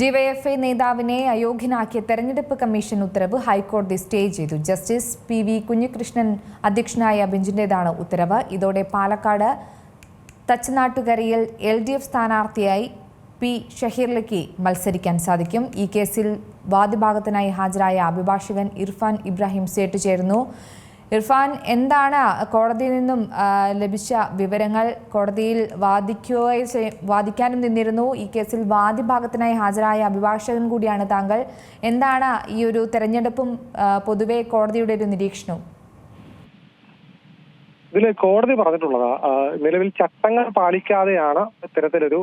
DYFI നേതാവിനെ അയോഗ്യനാക്കിയ തെരഞ്ഞെടുപ്പ് commission ഉത്തരവ് ഹൈക്കോടതി സ്റ്റേ ചെയ്തു. ജസ്റ്റിസ് പി വി കുഞ്ഞികൃഷ്ണൻ അധ്യക്ഷനായ ബെഞ്ചിന്റേതാണ് ഉത്തരവ്. ഇതോടെ പാലക്കാട് തച്ചനാട്ടുകരയിൽ എൽ ഡി എഫ് സ്ഥാനാർത്ഥിയായി പി ഷഹീറിലേക്ക് മത്സരിക്കാൻ സാധിക്കും. ഈ കേസിൽ വാദിഭാഗത്തിനായി ഹാജരായ അഭിഭാഷകൻ ഇർഫാൻ ഇബ്രാഹിം സേട്ട് ചേരുന്നു. ഇർഫാൻ എന്താണ് കോടതിയിൽ നിന്നും ലഭിച്ച വിവരങ്ങൾ കോടതിയിൽ വാദിക്കുക വാദിക്കാനും നിന്നിരുന്നു. ഈ കേസിൽ വാദിഭാഗത്തിനായി ഹാജരായ അഭിഭാഷകൻ കൂടിയാണ് താങ്കൾ. എന്താണ് ഈ ഒരു തെരഞ്ഞെടുപ്പും പൊതുവെ കോടതിയുടെ ഒരു നിരീക്ഷണവും? ഇതിൽ കോടതി പറഞ്ഞിട്ടുള്ളത് നിലവിൽ ചട്ടങ്ങൾ പാലിക്കാതെയാണ് ഇത്തരത്തിലൊരു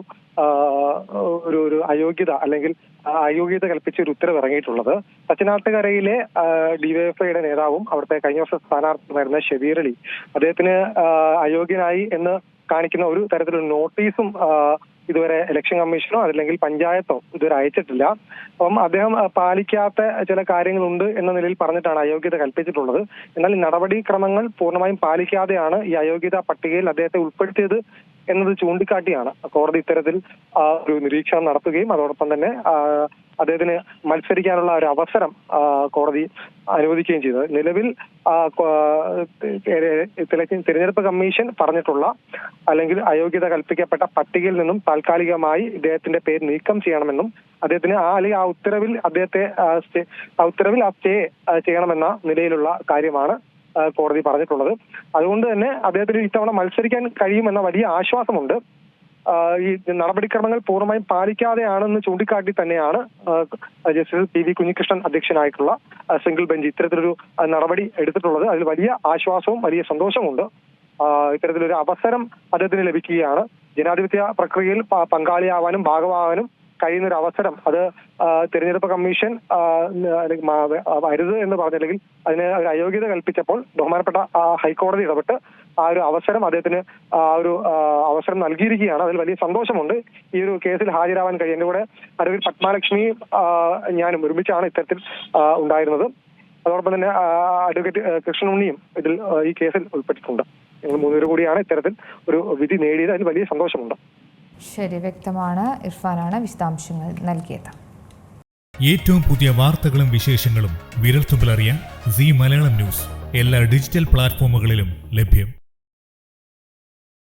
ഒരു ഒരു അയോഗ്യത അല്ലെങ്കിൽ അയോഗ്യത കൽപ്പിച്ച ഒരു ഉത്തരവ് ഇറങ്ങിയിട്ടുള്ളത് തച്ചനാട്ടുകരയിലെ ഡിവൈഎഫ്ഐയുടെ നേതാവും അവിടുത്തെ കഴിഞ്ഞ വർഷം സ്ഥാനാർത്ഥിയുമായിരുന്ന ഷബീർ അലി അദ്ദേഹത്തിന് അയോഗ്യനായി എന്ന് കാണിക്കുന്ന ഒരു തരത്തിലുള്ള നോട്ടീസും ഇതുവരെ ഇലക്ഷൻ കമ്മീഷനോ അല്ലെങ്കിൽ പഞ്ചായത്തോ ഇതുവരെ അയച്ചിട്ടില്ല. അപ്പം അദ്ദേഹം പാലിക്കാത്ത ചില കാര്യങ്ങളുണ്ട് എന്ന നിലയിൽ പറഞ്ഞിട്ടാണ് അയോഗ്യത കൽപ്പിച്ചിട്ടുള്ളത്. എന്നാൽ നടപടിക്രമങ്ങൾ പൂർണമായും പാലിക്കാതെയാണ് ഈ അയോഗ്യത പട്ടികയിൽ അദ്ദേഹത്തെ ഉൾപ്പെടുത്തിയത് എന്നത് ചൂണ്ടിക്കാട്ടിയാണ് കോടതി ഇത്തരത്തിൽ ഒരു നിരീക്ഷണം നടത്തുകയും അതോടൊപ്പം തന്നെ അദ്ദേഹത്തിന് മത്സരിക്കാനുള്ള ഒരു അവസരം കോടതി അനുവദിക്കുകയും ചെയ്തത് നിലവിൽ തിരഞ്ഞെടുപ്പ് കമ്മീഷൻ പറഞ്ഞിട്ടുള്ള അല്ലെങ്കിൽ അയോഗ്യത കൽപ്പിക്കപ്പെട്ട പട്ടികയിൽ നിന്നും താൽക്കാലികമായി ഇദ്ദേഹത്തിന്റെ പേര് നീക്കം ചെയ്യണമെന്നും അദ്ദേഹത്തിന് ആ അല്ലെങ്കിൽ ആ ഉത്തരവിൽ അദ്ദേഹത്തെ ആ, ഉത്തരവിൽ ആ സ്റ്റേ ചെയ്യണമെന്ന നിലയിലുള്ള കാര്യമാണ് കോടതി പറഞ്ഞിട്ടുള്ളത്. അതുകൊണ്ട് തന്നെ അദ്ദേഹത്തിന് ഇത്തവണ മത്സരിക്കാൻ കഴിയുമെന്ന വലിയ ആശ്വാസമുണ്ട്. ഈ നടപടിക്രമങ്ങൾ പൂർണമായും പാലിക്കാതെയാണെന്ന് ചൂണ്ടിക്കാട്ടി തന്നെയാണ് ജസ്റ്റിസ് പി വി കുഞ്ഞികൃഷ്ണൻ അധ്യക്ഷനായിട്ടുള്ള സിംഗിൾ ബെഞ്ച് ഇത്തരത്തിലൊരു നടപടി എടുത്തിട്ടുള്ളത്. അതിൽ വലിയ ആശ്വാസവും വലിയ സന്തോഷമുണ്ട് ഇത്തരത്തിലൊരു അവസരം അദ്ദേഹത്തിന് ലഭിക്കുകയാണ്. ജനാധിപത്യ പ്രക്രിയയിൽ പങ്കാളിയാവാനും ഭാഗമാവാനും കഴിയുന്ന ഒരു അവസരം അത് തിരഞ്ഞെടുപ്പ് കമ്മീഷൻ അരുത് എന്ന് പറഞ്ഞില്ലെങ്കിൽ അതിന് അയോഗ്യത കൽപ്പിച്ചപ്പോൾ ബഹുമാനപ്പെട്ട ഹൈക്കോടതി ഇടപെട്ട് ആ ഒരു അവസരം അദ്ദേഹത്തിന് ആ ഒരു അവസരം നൽകിയിരിക്കുകയാണ്. അതിൽ വലിയ സന്തോഷമുണ്ട്. ഈ ഒരു കേസിൽ ഹാജരാവാൻ കഴിയും. എന്റെ കൂടെ അരവിൽ പത്മാലക്ഷ്മി ഞാനും ഒരുമിച്ചാണ് ഇത്തരത്തിൽ ഉണ്ടായിരുന്നത്. അതോടൊപ്പം തന്നെ അഡ്വക്കേറ്റ് കൃഷ്ണനുണ്ണിയും ഇതിൽ ഈ കേസിൽ ഉൾപ്പെട്ടിട്ടുണ്ട്. മൂന്നുപേർ കൂടിയാണ് ഇത്തരത്തിൽ ഒരു വിധി നേടിയത്. അതിൽ വലിയ സന്തോഷമുണ്ട്. ശരി വ്യക്തമാണ്. ഇർഫാനാണ് വിശദാംശങ്ങൾ നൽകിയത്. ഏറ്റവും പുതിയ വാർത്തകളും വിശേഷങ്ങളും വിരൽത്തുമ്പിലറിയാൻ സി മലയാളം ന്യൂസ്. എല്ലാ ഡിജിറ്റൽ പ്ലാറ്റ്ഫോമുകളിലും ലഭ്യം.